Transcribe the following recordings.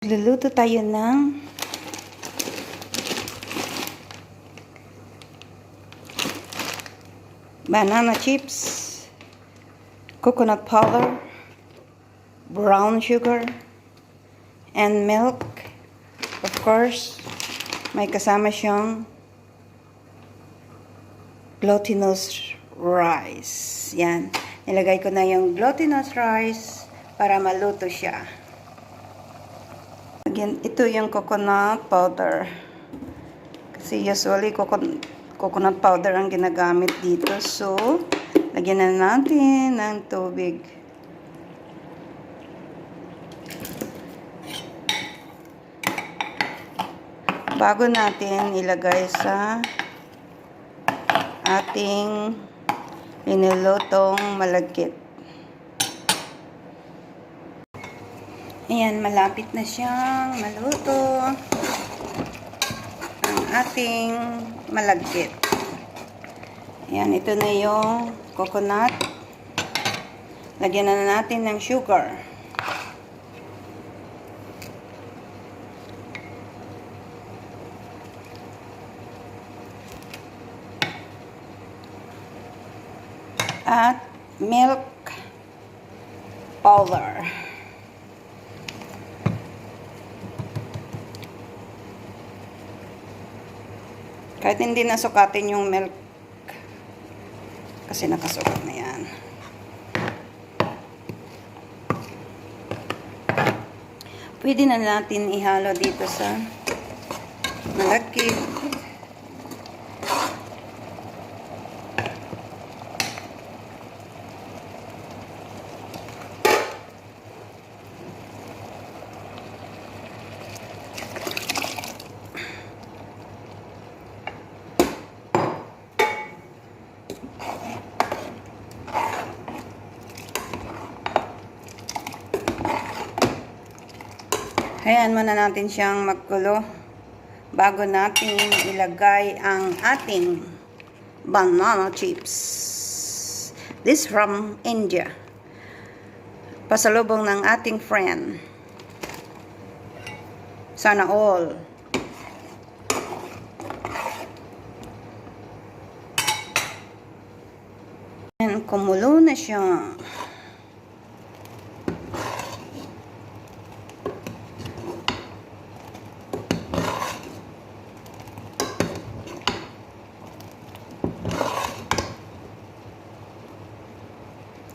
Luluto tayo ng banana chips, coconut powder, brown sugar, and milk. Of course, may kasama siyang glutinous rice. Yan. Nilagay ko na yung glutinous rice para maluto siya. Again, ito yung coconut powder. Kasi usually coconut, coconut powder ang ginagamit dito. So, lagyan na natin ng tubig. Bago natin ilagay sa ating linulutong malagkit. Ayan, malapit na siyang maluto ang ating malagkit. Ayan, ito na yung coconut. Lagyan na natin ng sugar. At milk powder. Kahit hindi nasukatin yung milk. Kasi nakasukat na yan. Pwede na natin ihalo dito sa malagkit. Hayaan muna natin siyang magkulo bago natin ilagay ang ating banana chips. This from India. Pasalubong ng ating friend. Sana all. And kumulo na siya.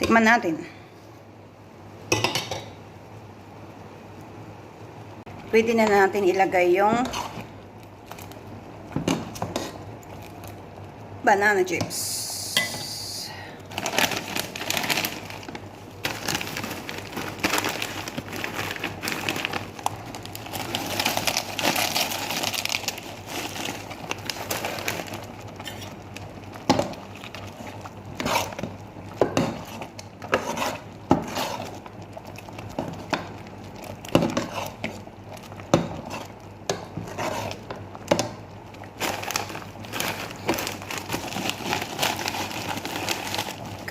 Tikman natin. Pwede na natin ilagay yung banana chips.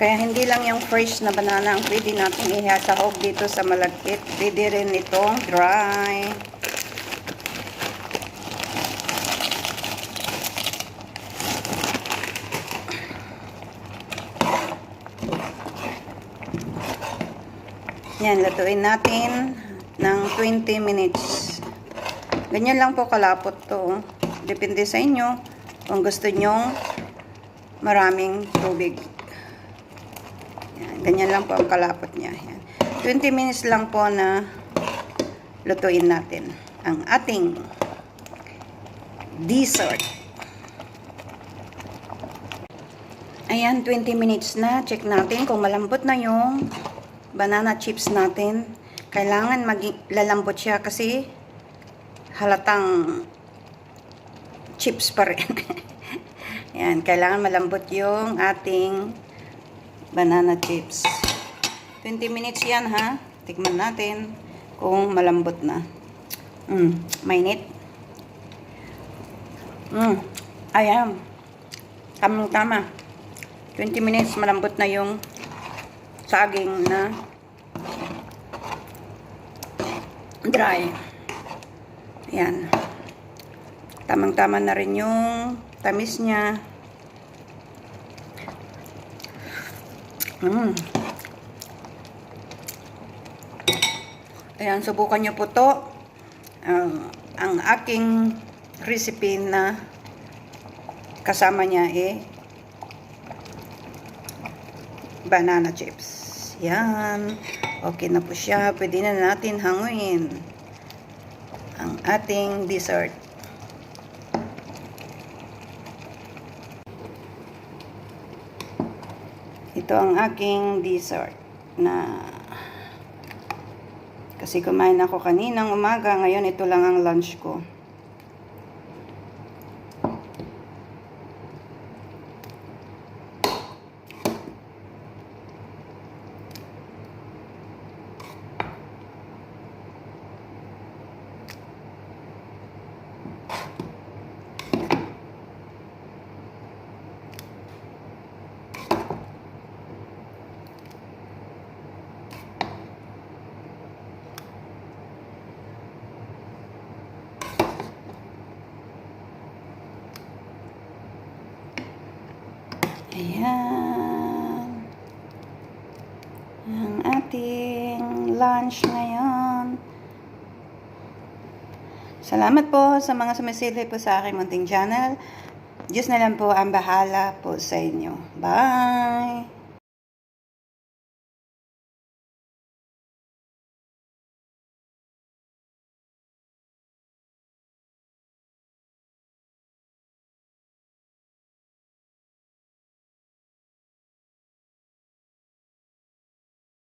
Kaya hindi lang yung fresh na banana ang pwede natin ihasahog dito sa malagkit. Pwede rin itong dry. Yan, lutuin natin ng 20 minutes. Ganyan lang po kalapot to. Depende sa inyo kung gusto nyong maraming tubig. Yan, ganyan lang po ang kalapot niya. Yan. 20 minutes lang po na lutuin natin ang ating dessert. Ayan, 20 minutes na. Check natin kung malambot na yung banana chips natin. Kailangan maging lalambot siya kasi halatang chips pa rin. Yan, kailangan malambot yung ating banana chips. 20 minutes yan ha. Tikman natin kung malambot na. Mm, mainit. Mm, ayan. Tamang tama. 20 minutes malambot na yung saging na dry. Yan. Tamang-tama na rin yung tamis niya. Mm. Ayan, subukan niyo po to. Ang ang aking recipe na kasama niya eh banana chips. Yan. Okay na po siya. Pwede na natin hanguin ang ating dessert. Ito ang aking dessert na kasi kumain ako kaninang umaga, ngayon ito lang ang lunch ko. Ayan. Ang ating lunch ngayon. Salamat po sa mga sumisilip po sa aking munting channel. Diyos na lang po ang bahala po sa inyo. Bye!